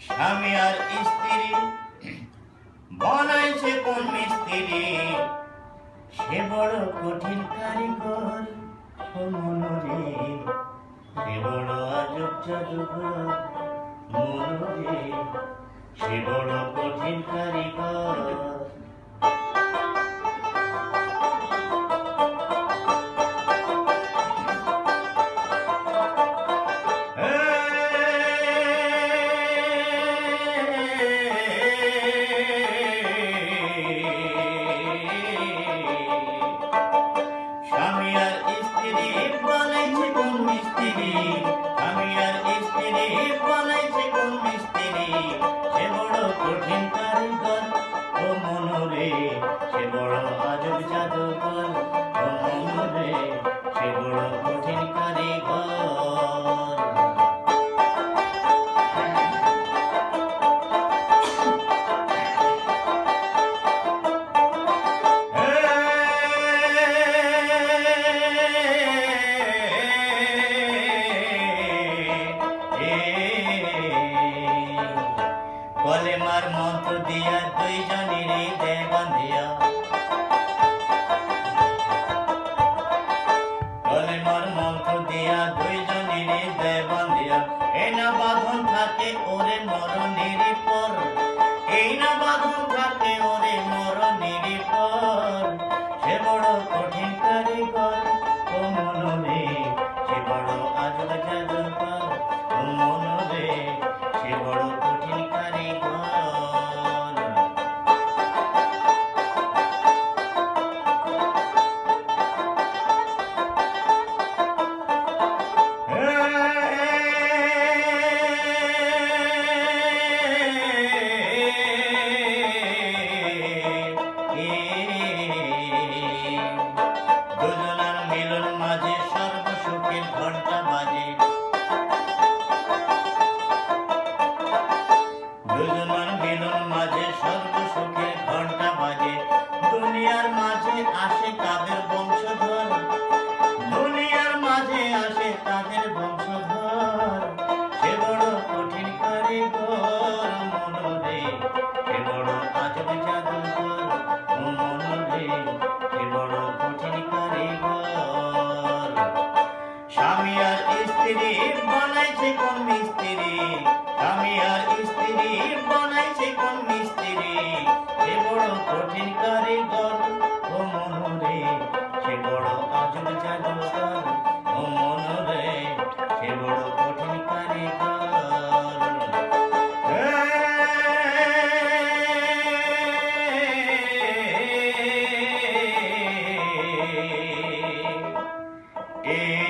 স্বামী আর স্ত্রী। বানাইছে কোন মিস্ত্রি? সে বড় কঠিন কারিগর সমনরে সে বড় আজব জাদুঘর মনরে সে বড় কঠিন কারিগর মনরে সে বড় আজব জাদুকর মনরে সে বড় কঠিন কলেমার মত দিয়া দুইজনের দেয় দুনিয়ার মাঝে আসে তাদের বংশধর? দুনিয়ার মাঝে আসে তাদের বংশধর? সে বড় কঠিন কারিগর, মনরে। সে বড় আজব মনরে। সে বড় কঠিন কারিগর। স্বামী আর স্ত্রী বানাইছে কোন Amen.